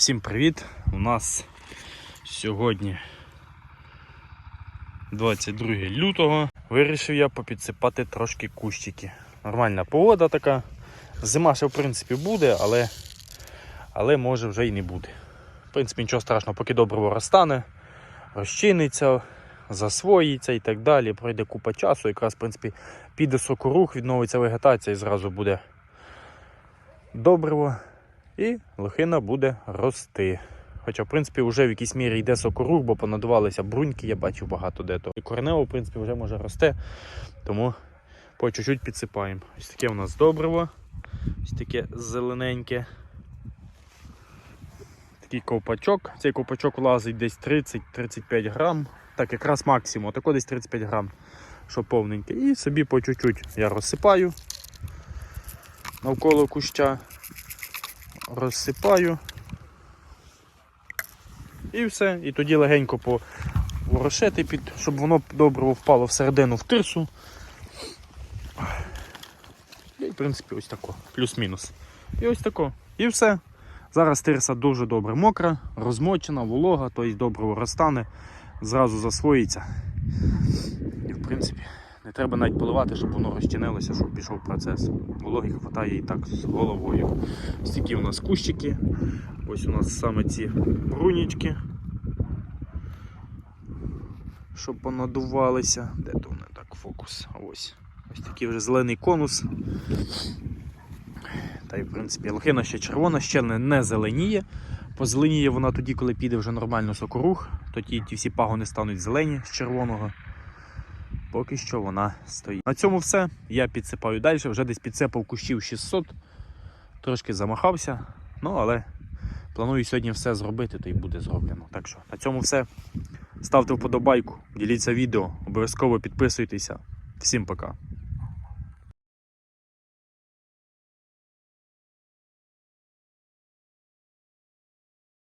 Всім привіт! У нас сьогодні 22 лютого. Вирішив я попідсипати трошки кущики. Нормальна погода така. Зима ще в принципі буде, але, але може вже і не буде. В принципі, нічого страшного, поки добриво розтане, розчиниться, засвоїться і так далі. Пройде купа часу, якраз в принципі піде сокорух, відновиться вегетація і зразу буде добриво і лохина буде рости. Хоча, в принципі, вже в якійсь мірі йде сокорух, бо понадувалися бруньки, я бачив багато де то. І корнево, в принципі, вже може росте, тому по чуть-чуть підсипаємо. Ось таке у нас добриво, ось таке зелененьке. Такий ковпачок. Цей ковпачок влазить десь 30-35 грам. Так, якраз максимум, тако десь 35 грам, що повненьке. І собі по чуть-чуть я розсипаю навколо куща розсипаю. І все. І тоді легенько поворошити, під, щоб воно добре впало всередину в тирсу. І в принципі ось тако, плюс-мінус. І ось тако. І все. Зараз тирса дуже добре мокра, розмочена, волога, тобто добре розтане, зразу засвоїться. Не треба навіть поливати, щоб воно розчинилося, щоб пішов процес. Вологи хватає і так з головою. Ось такі у нас кущики. Ось у нас саме ці брунічки. Щоб понадувалися. Де то вони так фокус? Ось. Ось такий вже зелений конус. Та й в принципі лохина ще червона, ще не, не зеленіє. Позеленіє вона тоді, коли піде вже нормально сокорух, тоді ті всі пагони стануть зелені з червоного. Поки що вона стоїть. На цьому все. Я підсипаю далі, вже десь підсипав кущів 600, трошки замахався, ну але планую сьогодні все зробити, то й буде зроблено. Так що на цьому все. Ставте вподобайку, діліться відео, обов'язково підписуйтеся. Всім пока.